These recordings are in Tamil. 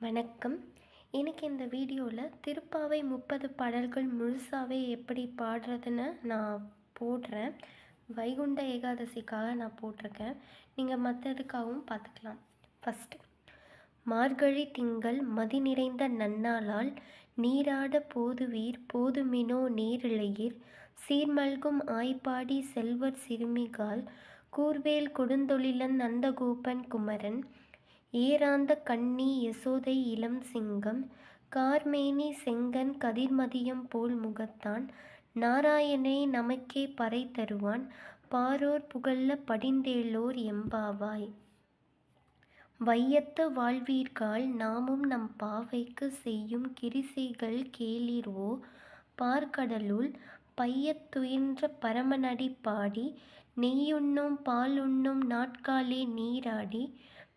வணக்கம். எனக்கு இந்த வீடியோவில் திருப்பாவை முப்பது பாடல்கள் முழுசாவே எப்படி பாடுறதுன்னு நான் போடுறேன். வைகுண்ட ஏகாதசிக்காக நான் போட்டிருக்கேன். நீங்கள் மற்றதுக்காகவும் பார்த்துக்கலாம். ஃபஸ்ட்டு மார்கழி திங்கள் மதி நிறைந்த நன்னாளால் நீராட போதுவீர் போதுமினோ நீரிழையீர் சீர்மல்கும் ஆய்ப்பாடி செல்வர் சிறுமிகால் கூர்வேல் கொடுந்தொழிலன் நந்தகோபன் குமரன் ஏராந்த கண்ணி யசோதை இளம் சிங்கம் கார்மேனி செங்கன் கதிர்மதியம் போல் முகத்தான் நாராயணே நமக்கே பறை தருவான் பாரோர் புகழ்ல படிந்தேலோர் எம்பாவாய். வையத்து வாழ்வீர்கால் நாமும் நம் பாவைக்கு செய்யும் கிரிசைகள் கேளிர்வோ? பார்க்கடலுள் பையத்துயின்ற பரமனடி பாடி நெய்யுண்ணும் பாலுண்ணும் நாட்காலே நீராடி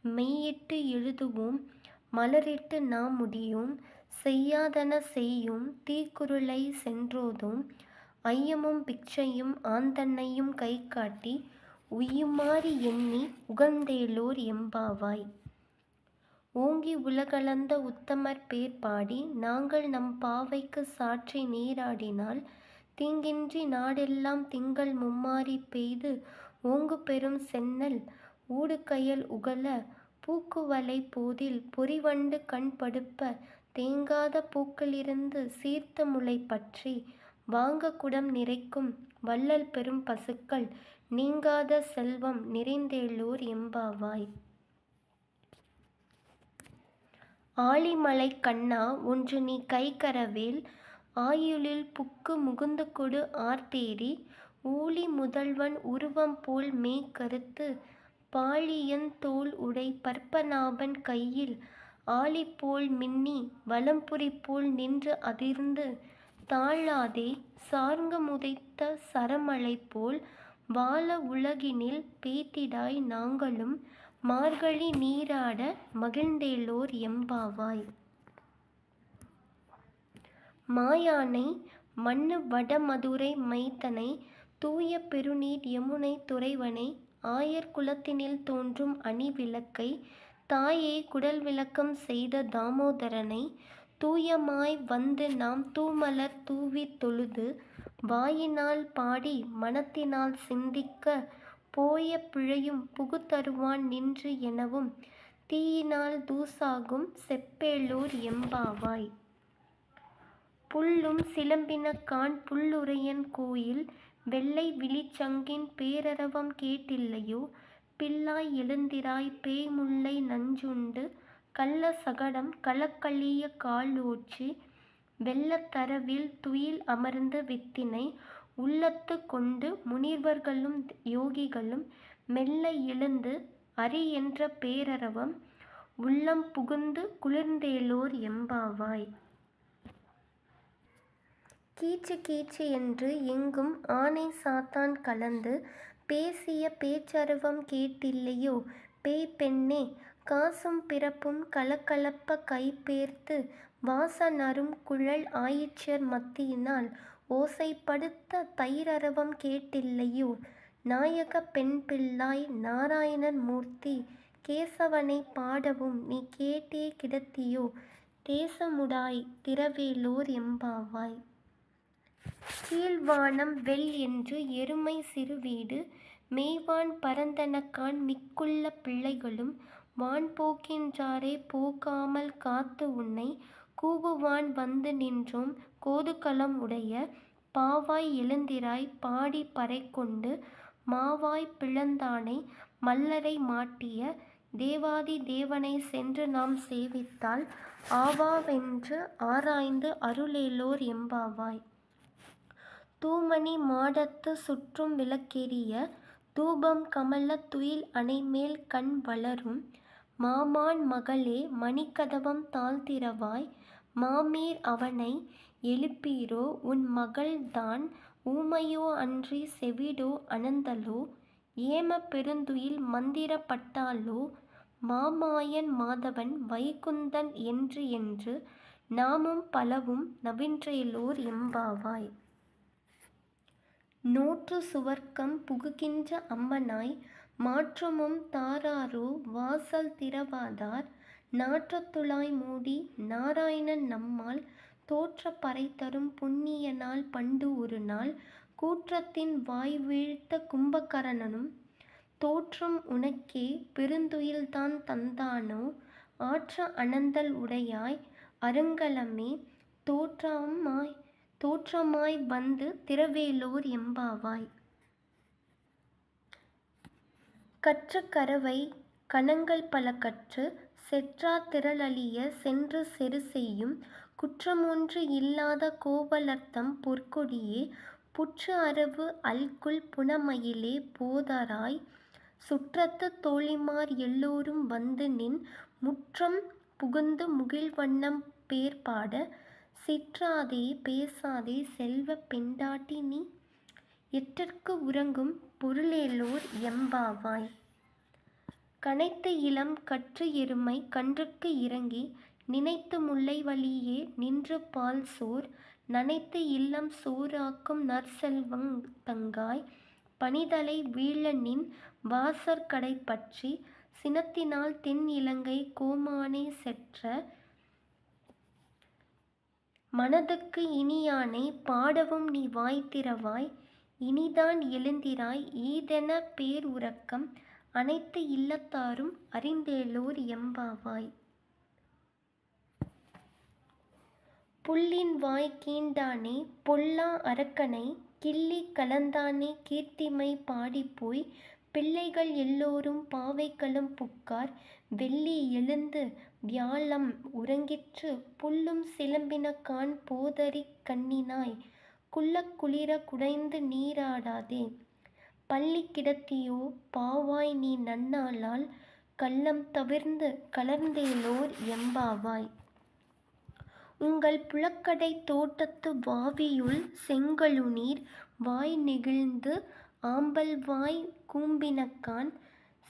மெய்யிட்டு எழுதுவோம் மலரிட்டு நாம் முடியும் செய்யாதன செய்யும் தீக்குறளை சென்றோதும் ஐயமும் பிச்சையும் ஆந்தன்னையும் கை காட்டி உய்யுமாறு எண்ணி உகந்தேலோர் எம்பாவாய். ஓங்கி உலகளந்த உத்தமர் பேர் பாடி நாங்கள் நம் பாவைக்கு சாற்றி நீராடினால் தீங்கின்றி நாடெல்லாம் திங்கள் மும்மாறி பெய்து ஓங்கு பெரும் சென்னல் ஊடுகையல் உகல பூக்குவலை போதில் பொறிவண்டு கண் படுப்ப தேங்காத பூக்களிருந்து சீர்த்த முளை பற்றி வாங்க குடம் நிறைக்கும் வள்ளல் பெரும் பசுக்கள் நீங்காத செல்வம் நிறைந்தேலூர் எம்பாவாய். ஆழிமலை கண்ணா ஒன்று நீ கைகரவேல் ஆயுளில் புக்கு முகுந்து கொடு ஆர்த்தேரி ஊழி முதல்வன் உருவம் போல் மே கருத்து பாழியன் தோல் உடை பற்பநாபன் கையில் ஆலிப்போல் மின்னி வலம்புரி போல் நின்று அதிர்ந்து தாழாதே சார்ங்க முதைத்த போல் வாழ உலகினில் பேத்திடாய் நாங்களும் மார்கழி நீராட மகிழ்ந்தேலோர் எம்பாவாய். மாயானை மண்ணு வடமதுரை மைத்தனை தூய பெருநீர் யமுனை துறைவனை ஆயர் குலத்தினில் தோன்றும் அணி விளக்கை தாயே குடல் விளக்கம் செய்த தாமோதரனை தூயமாய் வந்து நாம் தூமலர் தூவி தொழுது வாயினால் பாடி மனத்தினால் சிந்திக்க போய பிழையும் புகுத்தருவான் நின்று எனவும் தீயினால் தூசாகும் செப்பேலூர் எம்பாவாய். புல்லும் சிலம்பினக்கான் புல்லுரையன் கோயில் வெள்ளை விழிச்சங்கின் பேரரவம் கேட்டில்லையோ? பிள்ளாய் எழுந்திராய் பேய்முல்லை நஞ்சுண்டு கள்ள சகடம் களக்களிய கால் வெள்ளத்தரவில் துயில் அமர்ந்து வித்தினை உள்ளத்து கொண்டு முனிவர்களும் யோகிகளும் மெல்ல எழுந்து அரி என்ற பேரரவம் உள்ளம் புகுந்து குளிர்ந்தேலோர் எம்பாவாய். கீச்சு கீச்சு என்று எங்கும் ஆனை சாத்தான் கலந்து பேசிய பேச்சருவம் கேட்டில்லையோ? பேய் பெண்ணே காசும் பிறப்பும் கலகலப்ப கைபேர்த்து வாசனரும் குழல் ஆயிற்றர் மத்தியினால் ஓசைப்படுத்த தயிரரவம் கேட்டில்லையோ? நாயக பெண் பிள்ளாய் நாராயணன் மூர்த்தி கேசவனை பாடவும் நீ கேட்டே கிடத்தியோ? தேசமுடாய் திரவேலோர் எம்பாவாய். கீழ்வானம் வெல் என்று எருமை சிறுவீடு மேய்வான் பரந்தனக்கான் மிக்குள்ள பிள்ளைகளும் வான் போக்கின்றாரே போகாமல் காத்து உன்னை கூவுவான் வந்து நின்றோம் கோதுகலம் உடைய பாவாய் எழுந்திராய் பாடி பறை கொண்டு மாவாய் பிளந்தானை மல்லரை மாட்டிய தேவாதி தேவனை சென்று நாம் சேவித்தால் ஆவாவென்று ஆராய்ந்து அருளேலோர் எம்பாவாய். தூமணி மாடத்து சுற்றும் விளக்கெரிய தூபம் கமல துயில் அணைமேல் கண் வளரும் மாமான் மகளே மணிக்கதவம் தாழ்த்திரவாய் மாமீர் அவனை எழுப்பீரோ? உன் மகள்தான் ஊமையோ அன்றி செவிடோ அனந்தலோ? ஏம பெருந்துயில் மந்திரப்பட்டாலோ மாமாயன் மாதவன் வைகுந்தன் என்று என்று நாமும் பலவும் நவின்றேலோர் எம்பாவாய். நூற்று சுவர்க்கம் புகுகின்ற அம்மனாய் மாற்றமும் தாராரோ வாசல் திறவாதார் நாற்றத்துழாய் மூடி நாராயணன் நம்மால் தோற்றப் பறைதரும் புண்ணிய நாள் பண்டு ஒருநாள் கூற்றத்தின் வாய் வீழ்த்த கும்பகரணனும் தோற்றம் உனக்கே பெருந்துயில்தான் தந்தானோ ஆற்ற அனந்தல் உடையாய் அருங்கலமே தோற்றமாய் தோற்றமாய் வந்து திரவேலூர் எம்பாவாய். கற்ற கரவை கணங்கள் பல கற்று செற்றா திரளழிய சென்று செருசெய்யும் குற்றமொன்று இல்லாத கோவலர்த்தம் பொற்கொடியே புற்று அரவு அல்குல் புனமயிலே போதராய் சுற்றத்து தோழிமார் எல்லோரும் வந்து நின் முற்றம் புகுந்து முகில்வண்ணம் பேர்பாட சிற்றாதே பேசாதே செல்வப் பெண்டாட்டி நீ. எற்றற்கு உறங்கும் பொருளேலோர் எம்பாவாய். கனைத்த இளம் கற்று எருமை கன்றுக்கு இறங்கி நினைத்து முல்லை வழியே நின்று பால் சோர். நனைத்து இல்லம் சோறாக்கும் நற்செல்வங் தங்காய். பனிதலை வீழனின் வாசற்கடை பற்றி சினத்தினால் தென் இலங்கை கோமானே செற்ற மனதுக்கு இனியானை பாடவும் நீ வாய் திறவாய் இனிதான் எழுந்திராய் ஈதென பேர் உறக்கம் அனைத்து இல்லத்தாரும் அறிந்தேலோர் எம்பாவாய். புள்ளின் வாய் கீண்டானே பொல்லா அரக்கனை கிள்ளி கலந்தானே கீர்த்திமை பாடிப்போய் பிள்ளைகள் எல்லோரும் பாவைகளும் புக்கார். வெள்ளி எழுந்து வியாழம் உறங்கிற்று புல்லும் சிலம்பினகாண் போதறிக் கண்ணினாய். குள்ளக் குளிர குடைந்து நீராடாதே. பள்ளி கிடத்தியோ பாவாய் நீ நன்னாளால் கள்ளம் தவிர்ந்து கலர்ந்தேலோர் எம்பாவாய். உங்கள் புலக்கடை தோட்டத்து வாவியுள் செங்கழுநீர் வாய் நெகிழ்ந்து ஆம்பல்வாய் கூம்பினக்கான்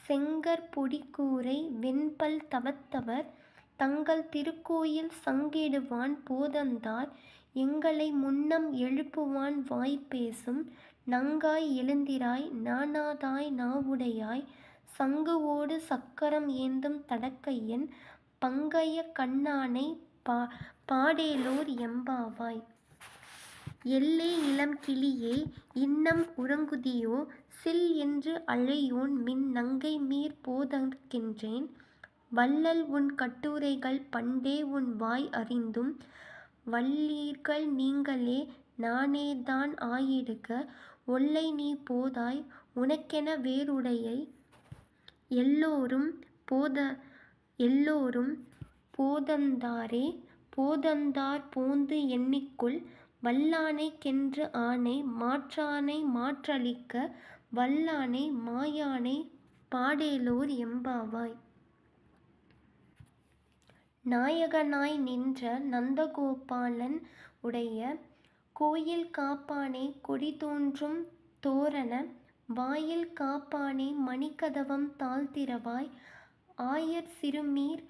செங்கற்பொடி கூரை வெண்பல் தவத்தவர் தங்கள் திருக்கோயில் சங்கிடுவான் போதந்தார் எங்களை முன்னம் எழுப்புவான் வாய் பேசும் நங்காய் எழுந்திராய் நானாதாய் நாவுடையாய் சங்குவோடு சக்கரம் ஏந்தும் தடக்கையன் பங்கயக் கண்ணானைப் பாடேலோர் எம்பாவாய். எல்லே இளம் கிளியே இன்னம் உறங்குதியோ? சில் என்று அழையோன் மின் நங்கை மீர் போதற்கின்றேன். வள்ளல் உன் கட்டுரைகள் பண்டே உன் வாய் அறிந்தும் வல்லீர்கள் நீங்களே நானேதான் ஆயிடுக. ஒல்லை நீ போதாய் உனக்கென வேறுடையை? எல்லோரும் போத எல்லோரும் போதந்தாரே போதந்தார் போந்து எண்ணிக்குள். வல்லானை கென்று ஆனை மாற்றானை மாற்றளிக்க வல்லானை மாயானை பாடேலோர் எம்பாவாய். நாயகனாய் நின்ற நந்தகோபாலன் உடைய கோயில் காப்பானே கொடி தோன்றும் தோரண வாயில் காப்பானே மணிக்கதவம் தாழ்த்திரவாய் ஆயர் சிறுமீர்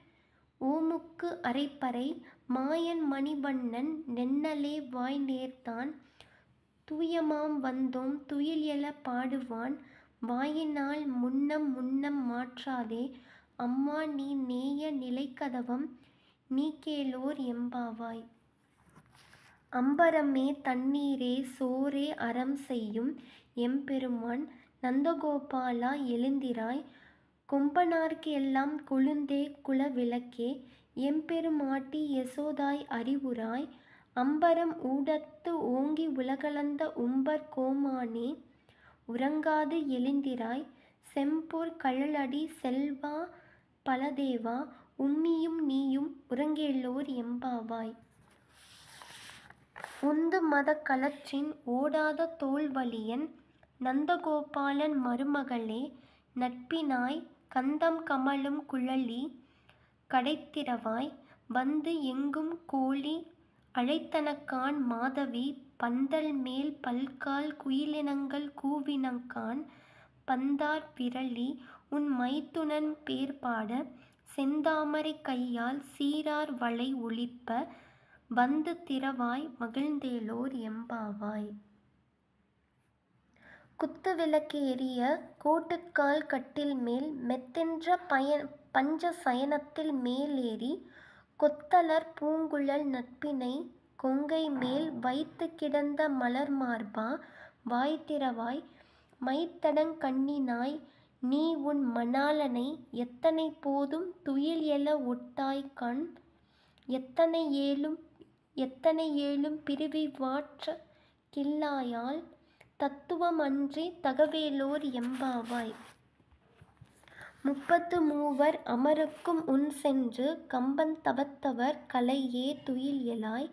ஓமுக்கு அரைப்பறை மாயன் மணிவண்ணன் நென்னலே வாய் நேர்த்தான். தூயமாம் வந்தோம் துயில் எல பாடுவான். வாயினால் முன்னம் முன்னம் மாற்றாதே. அம்மா நீ நேய நிலைக்கதவம் நீக்கேலோர் எம்பாவாய். அம்பரமே தண்ணீரே சோரே அறம் செய்யும் எம்பெருமான். நந்தகோபாலா எழுந்திராய். கொம்பனார்க்கு எல்லாம் கொழுந்தே குலவிளக்கே. எம்பெருமாட்டி யசோதாய் அறிவுராய் அம்பரம் ஊடத்து ஓங்கி உலகளந்த உம்பர் கோமானே உறங்காது எழுந்திராய் செம்பூர் கழலடி செல்வா பலதேவா உம்மியும் நீயும் உறங்கேலோர் எம்பாவாய். உந்து மத கலற்றின் ஓடாத தோல்வலியன் நந்தகோபாலன் மருமகளே நட்பினாய் கந்தம் கமலும் குழலி கடைத்திறவாய் வந்து எங்கும் கோழி அழைத்தனகாண் மாதவி பந்தல்மேல் பல்கால் குயிலினங்கள் கூவினகாண் பந்தார் விறலி உன் மைத்துனன் பேர்பாட செந்தாமரைக் கையால் சீரார் வளை ஒலிப்ப வந்து திறவாய் மகிழ்ந்தேலோர் எம்பாவாய். குத்துவிளக்கு எரிய கோட்டுக்கால் கட்டில்மேல் மெத்தென்ற பஞ்ச சயனத்தில் மேலேறி கொத்தலர் பூங்குழல் நட்பினை கொங்கை மேல் வைத்துக் கிடந்த மலர்மார்பா வாய்த்திரவாய் மைத்தடங் கண்ணினாய் நீஉன் மணாளனை எத்தனை போதும் துயில் எல ஒட்டாய் கண் எத்தனை ஏலும் வாற்ற கில்லாயால் தத்துவம் அன்றித் எம்பாவாய். முப்பத்து மூவர் அமரர்க்கும் உன்சென்று கம்பந் தவத்தவர் துயில் துயில்எழாய்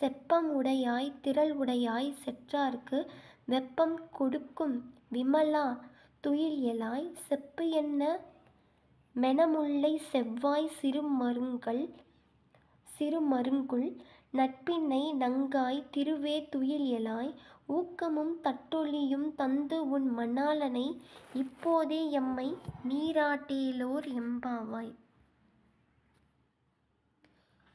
செப்பம் உடையாய் திறல்உடையாய் செற்றார்க்கு வெப்பம் கொடுக்கும் விமலா துயில் யலாய் செப்பு துயில்எழாய் செப்புஎன்ன செவ்வாய் செவ்வாய்ச் சிறுமருங்குல் நட்பினை நங்காய் திருவே துயில்எழாய் ஊக்கமும் தட்டொழியும் தந்துஉன் மணாளனை இப்போதே எம்மை நீராட்டேலோர் எம்பாவாய்.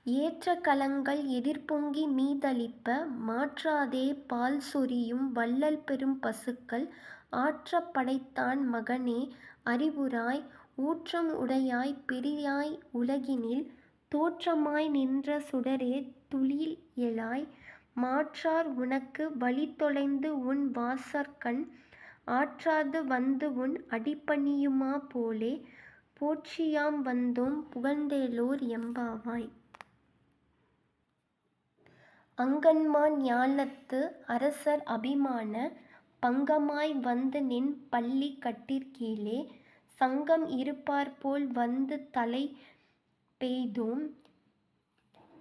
ஏற்ற கலங்கள் எதிர்பொங்கி மீதளிப்ப மாற்றாதே பால் சொறியும் வள்ளல் பெறும் பசுக்கள் ஆற்ற படைத்தான் மகனே அறிவுராய் ஊற்றம் உடையாய் பெரியாய் உலகினில் தோற்றமாய் நின்ற சுடரே துயில்எழாய் மாற்றார் உனக்கு வழி தொலைந்து உன் வாசற்கண் ஆற்றாது வந்து உன் அடிபணியுமா போலே. போற்றியாம் வந்தோம் புகழ்ந்தேலோர் எம்பாவாய். அங்கன்மான் ஞாலத்து அரசர் அபிமான பங்கமாய் வந்துநின் பள்ளி கட்டிற்கீழே சங்கம் இருப்பார் போல் வந்து தலை பெய்தோம்.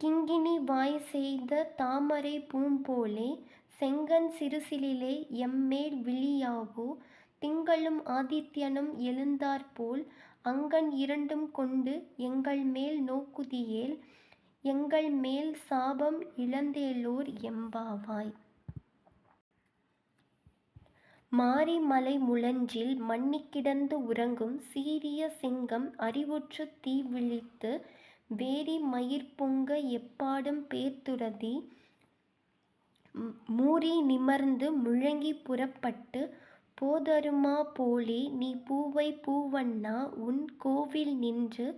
கிங்கினி வாய் செய்த தாமரைப் பூம்போலே செங்கண் சிறுசிலிலே எம்மேல் விழியாவோ திங்களும் ஆதித்யனும் எழுந்தாற்போல் அங்கண் இரண்டும் கொண்டு எங்கள்மேல் நோக்குதியேல் எங்கள்மேல் சாபம் இழந்தேலோர் எம்பாவாய். மாரி முழஞ்சில் மன்னிக்கிடந்து உறங்கும் சீரிய சிங்கம் அறிவுற்றுத் தீவிழித்து வேரி மயிர்பொங்க எப்பாடும் பேர்த்துரதி மூறி நிமர்ந்து முழங்கிப் புறப்பட்டு போதருமா போலே நீ பூவை பூவண்ணா உன் கோவில் நின்று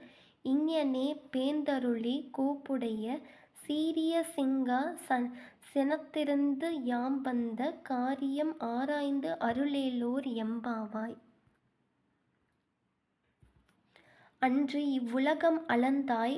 இங்ஙனே பேந்தருளி கோப்புடைய சீரிய சிங்கா செனத்திருந்து யாம்வந்த காரியம் ஆராய்ந்து அருளேலோர் எம்பாவாய். அன்று இவ்வுலகம் அளந்தாய்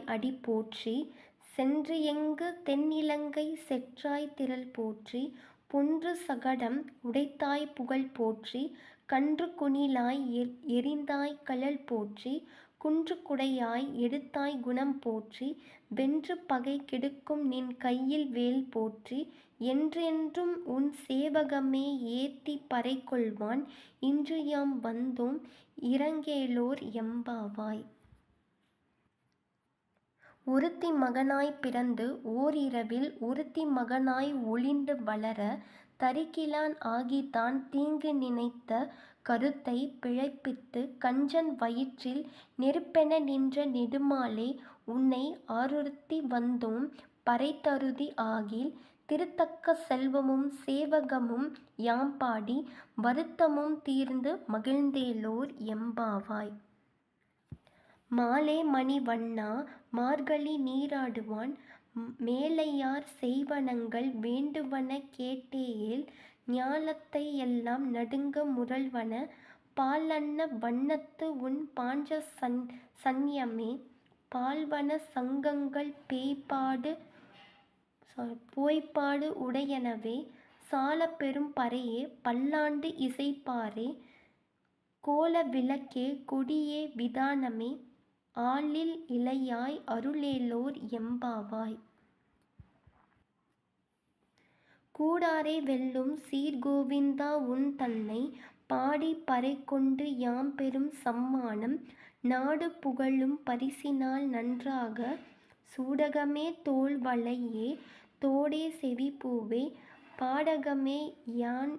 சென்று எங்கு தென்னிலங்கை செற்றாய் திரள் போற்றி பொன்று சகடம் உடைத்தாய் புகழ் போற்றி கன்று குணிலாய் எறிந்தாய் கழல்போற்றி குன்று குடையாய் எடுத்தாய் குணம் போற்றி வென்று பகை கெடுக்கும் நின் கையில் வேல் போற்றி என்றென்றும் உன் சேவகமே ஏற்றிப் பறை கொள்வான் இன்று யாம் வந்தோம் இரங்கேலோர் எம்பாவாய். ஒருத்தி மகனாய்ப் பிறந்து ஓரிரவில் ஒருத்தி மகனாய் ஒளிந்து வளர தரிக்கிலான் ஆகித்தான் தீங்கு நினைத்த கருத்தைப் பிழைப்பித்துக் கஞ்சன் வயிற்றில் நெருப்பென நின்ற நெடுமாலே உன்னை ஆருறுத்தி வந்தோம் பறைதருதி ஆகில் திருத்தக்க செல்வமும் சேவகமும் யாம்பாடி வருத்தமும் தீர்ந்து மகிழ்ந்தேலோர் எம்பாவாய். மாலே மணி வண்ணா மார்கழி நீராடுவான் மேலையார் செய்வனங்கள் வேண்டுவன கேட்டேயேல் ஞாலத்தை எல்லாம் நடுங்க முரல்வன பாஞ்ச சன் சன்யமே பால்வன சங்கங்கள் பேய்ப்பாடு உடையனவே சால பெரும் பறையே பல்லாண்டு இசைப்பாரே கோல விளக்கே கொடியே விதானமே ஆலில் இலையாய் அருளேலோர் எம்பாவாய். கூடாரை வெல்லும் சீர்கோவிந்தா உன் தன்னை பாடி பறை கொண்டு யாம் பெறும் சம்மானம் நாடு புகழும் பரிசினால் நன்றாக சூடகமே தோல் வளையே தோடே செவிப்பூவே பாடகமே யான்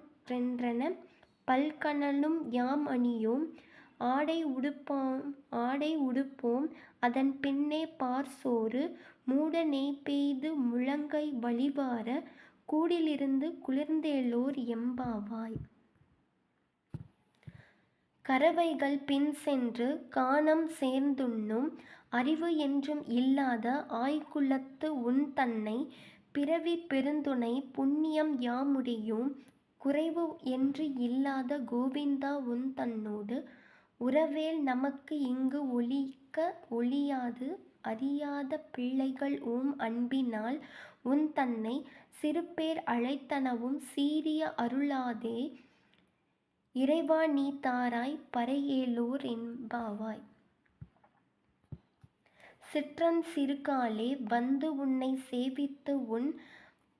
பல்கனலும் யாம் அணியோம் ஆடை உடுப்போம் அதன் பின்னே பார்சோறு மூட நெய் பெய்து முழங்கை வழிவார கூடிலிருந்து குளிர்ந்தேலோர் எம்பாவாய். கறவைகள் பின் சென்று கானம் சேர்ந்துண்ணும் அறிவு என்றும் இல்லாத ஆய்குலத்து உன்தன்னை பிறவி பெருந்துணை புண்ணியம் யாமுடியும் குறைவு என்று இல்லாத கோவிந்தா உன் தன்னோடு உறவேல் நமக்கு இங்கு ஒழிக்க ஒழியாது. அறியாத பிள்ளைகள் ஓம் அன்பினால் உன் தன்னை சிறுபேர் அழைத்தனவும் சீரிய அருளாதே. இறைவா நீ தாராய் பறையேலோர் என்பாவாய். சிற்றன் சிறுகாலே வந்து உன்னை சேவித்து உன்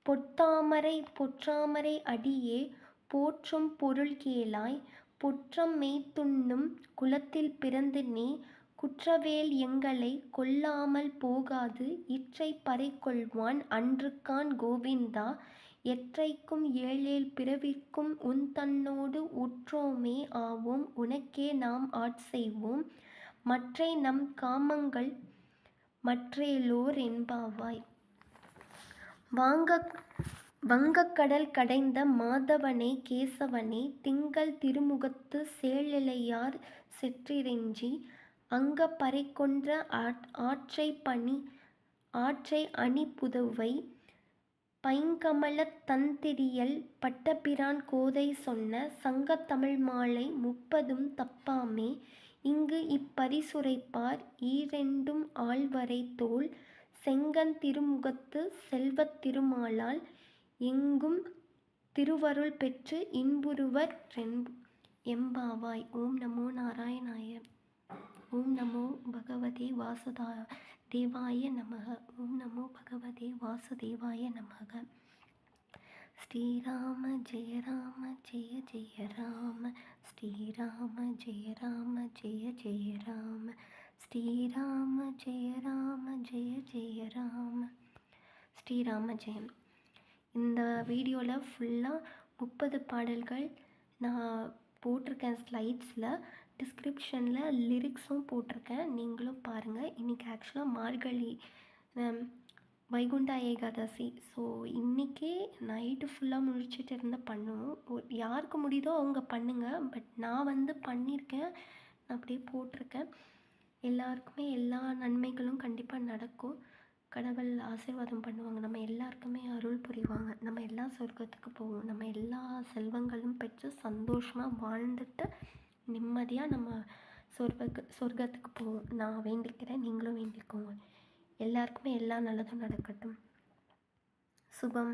பொத்தாமரை பொற்றாமரை அடியே. போற்றும் பொருள் கேளாய். புற்றம் மேய்த்துண்ணும் குலத்தில் பிறந்து நீ குற்றவேல் எங்களைக் கொல்லாமல் போகாது. இற்றைப் பறைக்கொள்வான் அன்றுகாண் கோவிந்தா. எற்றைக்கும் ஏழேழ் பிறவிக்கும் உன்தன்னோடு உற்றோமே ஆவோம். உனக்கே நாம் ஆட்செய்வோம் மற்றை நம் காமங்கள் மற்றேலோர் என்பாவாய். வாங்க வங்கக்கடல் கடைந்த மாதவனே கேசவனே திங்கள் திருமுகத்து சேலிழையார் செற்றிறைஞ்சி அங்க பறைகொன்ற ஆற்றை பணி ஆற்றை அணிபுதுவை பைங்கமலத் தந்திரியல் பட்டபிரான் கோதை சொன்ன சங்கத்தமிழ் மாலை முப்பதும் தப்பாமே இங்கு இப்பரிசுரைப்பார் ஈரெண்டும் ஆழ்வரை தோல் செங்கன் திருமுகத்து செல்வத் திருமாலால் எங்கும் திருவருள் பெற்று இன்புருவர் எம்பாவாய். ஓம் நமோ நாராயணாய ஓம் நமோ பகவதே வாசுதா தேவாய நமக ஓம் நமோ பகவதே வாசுதேவாய நமக. ஸ்ரீராம ஜெய ராம ஜெய ஜெய ராம ஸ்ரீராம ஜெய ராம ஜெய ஜெய ராம ஸ்ரீராம ஜெய ராம ஜெய ஜெய ராம. ஸ்ரீராம ஜெயம். இந்த வீடியோவில் ஃபுல்லாக முப்பது பாடல்கள் நான் போட்டிருக்கேன் ஸ்லைட்ஸில் டிஸ்கிரிப்ஷனில் லிரிக்ஸும் போட்டிருக்கேன். நீங்களும் பாருங்கள் இன்றைக்கி ஆக்சுவலாக மார்கழி வைகுண்டா ஏகாதசி. ஸோ இன்றைக்கே நைட்டு ஃபுல்லாக முடிச்சுட்டு இருந்து பண்ணுவோம். யாருக்கு முடியுதோ அவங்க பண்ணுங்கள் பட் நான் வந்து பண்ணியிருக்கேன் நான் அப்படியே போட்டிருக்கேன். எல்லாருக்குமே எல்லா நன்மைகளும் கண்டிப்பாக நடக்கும். கடவுள் ஆசீர்வாதம் பண்ணுவாங்க. நம்ம எல்லாருக்குமே அருள் புரிவாங்க. நம்ம எல்லா சொர்க்கத்துக்கு போவோம். நம்ம எல்லா செல்வங்களும் பெற்று சந்தோஷமாக வாழ்ந்துட்டு நிம்மதியாக நம்ம சொர்க்க சொர்க்கத்துக்கு போவோம். நான் வேண்டிக்கிறேன் நீங்களும் வேண்டிக்கோங்க. எல்லாருக்குமே எல்லா நல்லதும் நடக்கட்டும். சுபம்.